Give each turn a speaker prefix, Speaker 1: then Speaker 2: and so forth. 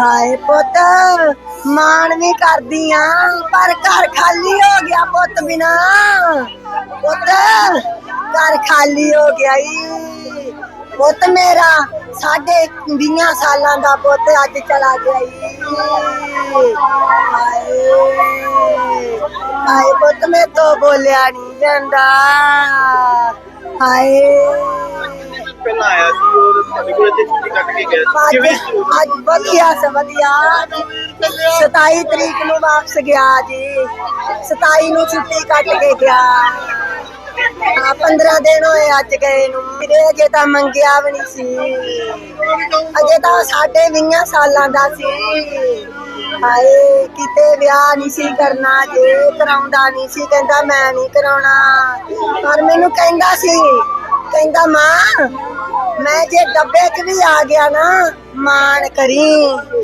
Speaker 1: ਹਾਏ ਪੁੱਤ, ਮਾਣ ਵੀ ਕਰਦੀ ਆ ਪਰ ਘਰ ਖਾਲੀ ਹੋ ਗਿਆ ਪੁੱਤ ਬਿਨਾ। ਪੁੱਤ, ਘਰ ਖਾਲੀ ਹੋ ਗਿਆ ਈ। ਪੁੱਤ ਮੇਰਾ ਸਾਡੇ 20 ਸਾਲਾਂ ਦਾ ਪੁੱਤ ਅੱਜ ਚਲਾ ਗਿਆ ਈ। ਹਾਏ ਹਾਏ ਪੁੱਤ ਮੈਂ ਤੋਂ ਬੋਲਿਆ ਨਹੀਂ ਜਾਂਦਾ। ਹਾਏ।
Speaker 2: ਪਹਿਲਾਂ ਆਇਆ ਸੀ। ਤੁਹਾਡੇ ਕੋਲ ਇੱਥੇ ਛੁੱਟੀ ਕੱਟ ਕੇ ਗਿਆ ਸੀ।
Speaker 1: ਅੱਜ
Speaker 2: ਕਿਵੇਂ ਸੀ? ਉਹ?
Speaker 1: ਅੱਜ ਵਧੀਆ ਸ ਵਧੀਆ। 27 ਤਰੀਕ ਨੂੰ ਵਾਪਸ ਗਿਆ ਜੀ। 27 ਨੂੰ ਛੁੱਟੀ ਕੱਟ ਕੇ ਗਿਆ। ਹਾਂ 15 ਦਿਨ ਹੋਏ ਅੱਜ ਗਏ ਨੂੰ। ਵੀਰੇ ਅਜੇ ਤਾਂ ਮੰਗਿਆ ਵੀ ਨਹੀਂ ਸੀ। ਅਜੇ ਤਾਂ ਸਾਡੇ 20 ਸਾਲਾਂ ਦਾ ਸੀ। ਹਾਏ ਕਿਤੇ ਵਿਆਹ ਨਹੀਂ ਸੀ ਕਰਨਾ ਜੇ ਕਰਾਉਂਦਾ ਨਹੀਂ ਸੀ ਕਹਿੰਦਾ ਮੈਂ ਨਹੀਂ ਕਰਾਉਣਾ। ਪਰ ਮੈਨੂੰ ਕਹਿੰਦਾ ਸੀ ਕਹਿੰਦਾ ਮਾਂ ਮੈਂ ਜੇ ਡੱਬੇ 'ਚ ਵੀ ਆ ਗਿਆ ਨਾ ਮਾਣ ਕਰੀ।